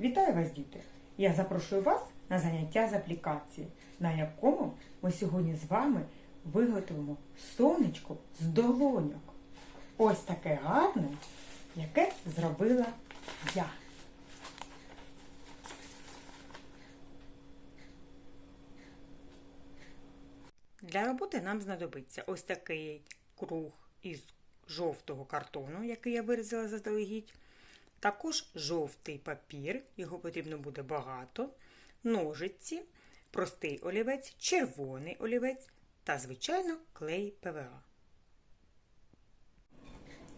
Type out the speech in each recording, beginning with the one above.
Вітаю вас, діти! Я запрошую вас на заняття з аплікації, на якому ми сьогодні з вами виготовимо сонечко з долоньок. Ось таке гарне, яке зробила я. Для роботи нам знадобиться ось такий круг із жовтого картону, який я вирізала заздалегідь. Також жовтий папір, його потрібно буде багато, ножиці, простий олівець, червоний олівець та, звичайно, клей ПВА.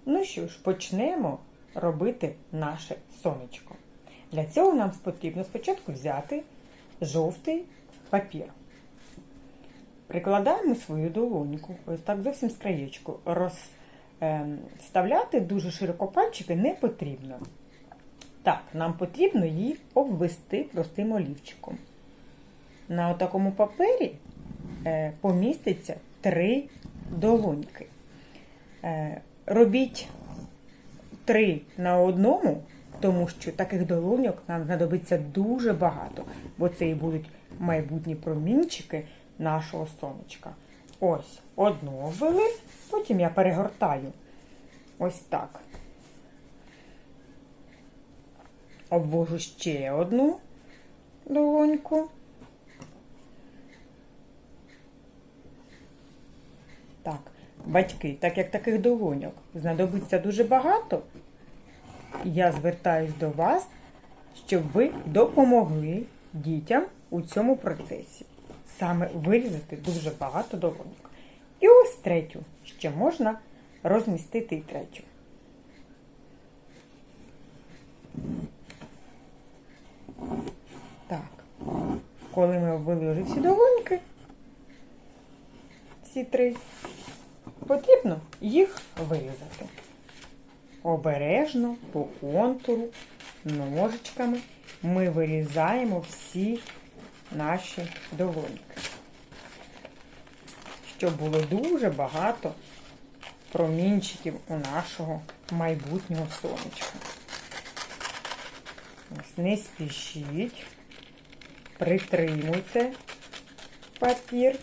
Ну що ж, почнемо робити наше сонечко. Для цього нам потрібно спочатку взяти жовтий папір. Прикладаємо свою долоньку, ось так зовсім з краєчку. Розставляти дуже широко пальчики не потрібно. Так, нам потрібно її обвести простим олівчиком. На такому папері е, поміститься три долоньки. Е, робіть три на одному, тому що таких долоньок нам знадобиться дуже багато, бо це і будуть майбутні промінчики нашого сонечка. Ось одну обвели, потім я перегортаю ось так. Обвожу ще одну долоньку. Так, батьки, так як таких долоньок знадобиться дуже багато, я звертаюсь до вас, щоб ви допомогли дітям у цьому процесі. Саме вирізати дуже багато долоньок. І ось третю. Ще можна розмістити і третю. Так, коли ми обвели вже всі долоньки, всі три, потрібно їх вирізати. Обережно по контуру, ножичками ми вирізаємо всі наші долоньки. Щоб було дуже багато промінчиків у нашого майбутнього сонечка. Не спішіть, притримуйте папір.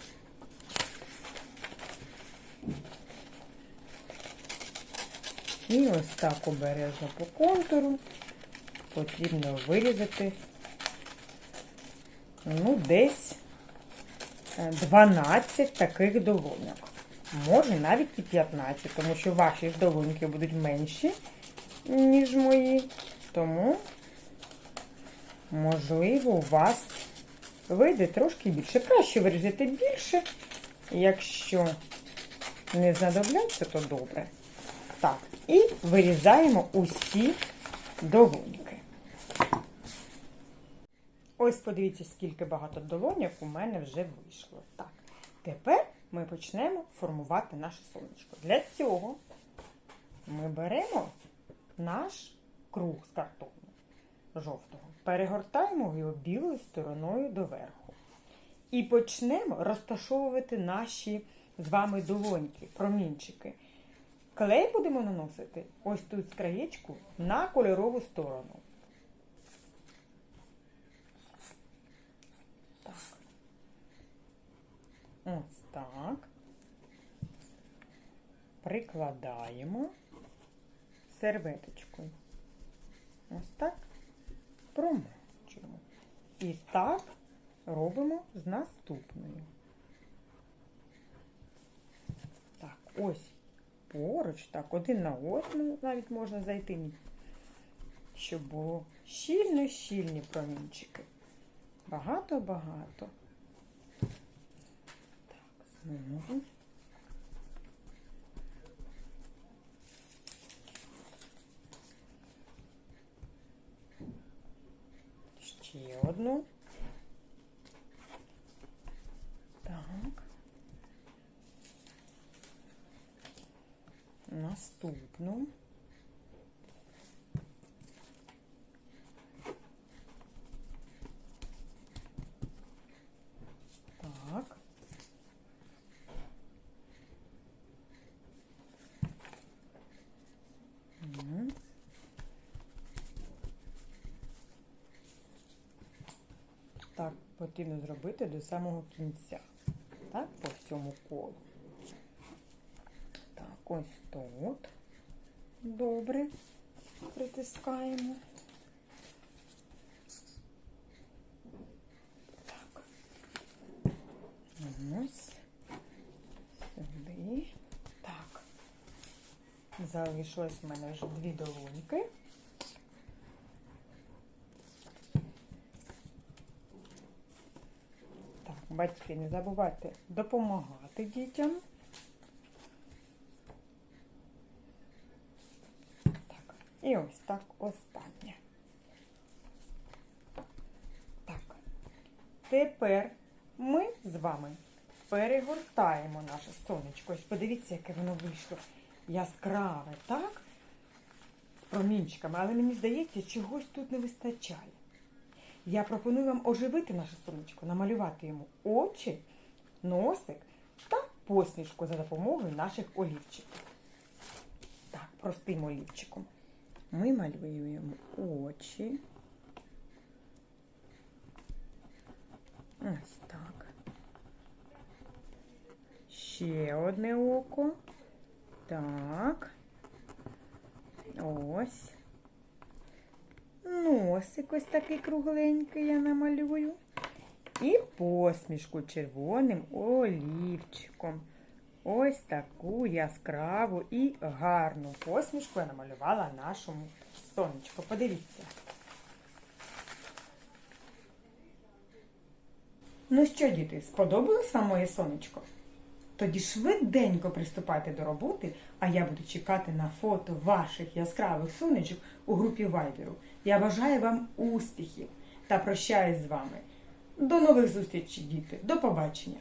І ось так обережно по контуру потрібно вирізати ну, десь 12 таких долоньок. Може навіть і 15, тому що ваші ж долоньки будуть менші, ніж мої. Тому, можливо, у вас вийде трошки більше. Краще вирізати більше. Якщо не знадобляться, то добре. Так, і вирізаємо усі долоньки. Ось подивіться, скільки багато долоньок у мене вже вийшло. Так, тепер ми почнемо формувати наше сонечко. Для цього ми беремо наш круг з картону жовтого, перегортаємо його білою стороною доверху. І почнемо розташовувати наші з вами долоньки, промінчики. Клей будемо наносити ось тут з краєчку на кольорову сторону. Так. Ось так. Прикладаємо серветочкою. Ось так. Промочуємо. І так робимо з наступною. Так, ось поруч, так, один на одному навіть можна зайти, щоб було щільно-щільні промінчики. Багато-багато. Так, знову. Ще одну. Так. Наступну. Потрібно зробити до самого кінця. Так, по всьому колу. Так, ось тут. Добре. Притискаємо. Так. Ось. Сюди. Так. Залишилось в мене вже дві долоньки. Так, батьки, не забувайте допомагати дітям. Так, і ось так останнє. Так. Тепер ми з вами перегортаємо наше сонечко. Ось подивіться, яке воно вийшло яскраве, так? З промінчиками, але мені здається, чогось тут не вистачає. Я пропоную вам оживити наше сонечко, намалювати йому очі, носик та посмішку за допомогою наших олівчиків. Так, простим олівчиком. Ми малюємо очі. Ось так. Ще одне око. Так. Ось. Носик ось такий кругленький я намалюю. І посмішку червоним олівчиком. Ось таку яскраву і гарну посмішку я намалювала нашому сонечку. Подивіться. Ну що, діти, сподобалось вам моє сонечко? Тоді швиденько приступайте до роботи, а я буду чекати на фото ваших яскравих сонечок у групі Вайберу. Я бажаю вам успіхів та прощаюсь з вами. До нових зустрічей, діти. До побачення!